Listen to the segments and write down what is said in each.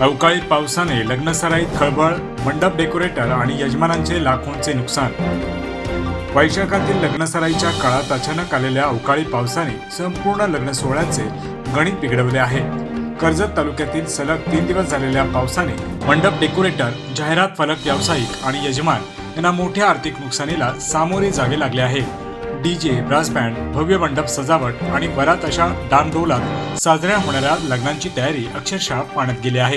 अवकाळी पावसाने लग्नसराईत खळबळ मंडप डेकोरेटर आणि यजमानांचे लाखोंचे नुकसान. वैशाखातील लग्नसराईच्या काळात अचानक आलेल्या अवकाळी पावसाने संपूर्ण लग्न सोहळ्याचे गणित बिघडवले आहे. कर्जत तालुक्यातील सलग तीन दिवस झालेल्या पावसाने मंडप डेकोरेटर जाहिरात फलक व्यावसायिक आणि यजमान यांना मोठ्या आर्थिक नुकसानीला सामोरे जावे लागले आहे. डीजे ब्रास बँड भव्य मंडप सजावट आणि बरात अशा डांडोलात साजऱ्या होणाऱ्या लग्नांची तयारी अक्षरशः पाण्यात गेली आहे.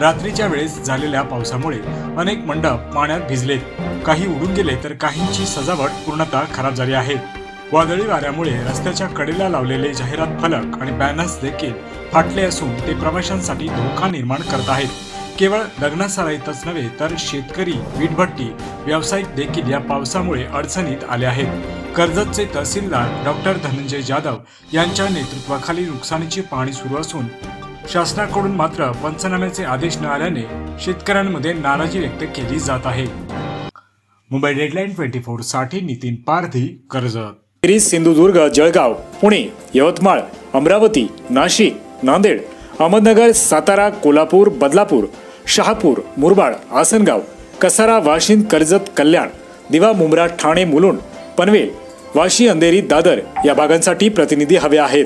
रात्रीच्या वेळेस झालेल्या पावसामुळे अनेक मंडप पाण्यात भिजलेत. काही उडून गेले तर काहींची सजावट पूर्णतः खराब झाली आहे. वादळी वाऱ्यामुळे रस्त्याच्या कडेला लावलेले जाहिरात फलक आणि बॅनर्स देखील फाटले असून ते प्रवाशांसाठी धोका निर्माण करत आहेत. केवळ लग्नासराईतच नव्हे तर शेतकरी वीटभट्टी व्यावसायिक देखील या पावसामुळे अडचणीत आले आहेत. कर्जतचे तहसीलदार डॉक्टर धनंजय जाधव यांच्या नेतृत्वाखाली नुकसानीची पाहणी सुरू असून शासनाकडून मात्र पंचनाम्याचे आदेश न आल्याने शेतकऱ्यांमध्ये नाराजी व्यक्त केली जात आहे. मुंबई डेडलाईन ट्वेंटी फोरसाठी नितीन पारधी कर्जत. सिंधुदुर्ग जळगाव पुणे यवतमाळ अमरावती नाशिक नांदेड अहमदनगर सातारा कोल्हापूर बदलापूर शहापूर मुरबाड आसनगाव कसारा वाशिंद कर्जत कल्याण दिवा मुंब्रा ठाणे मुलुंड पनवेल वाशी अंधेरी दादर या भागांसाठी प्रतिनिधी हवे आहेत.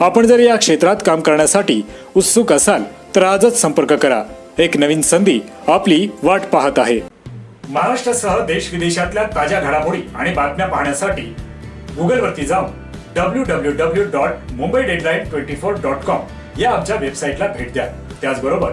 आपण जर या क्षेत्रात काम करण्यासाठी उत्सुक असाल तर आजच संपर्क करा. एक नवीन संधी आपली वाट पाहत आहे. महाराष्ट्रासह देश विदेशातल्या ताज्या घडामोडी आणि बातम्या पाहण्यासाठी गुगलवरती जाऊन W W W dot Mumbai deadline twenty four dot com या आमच्या वेबसाईटला भेट द्या. त्याचबरोबर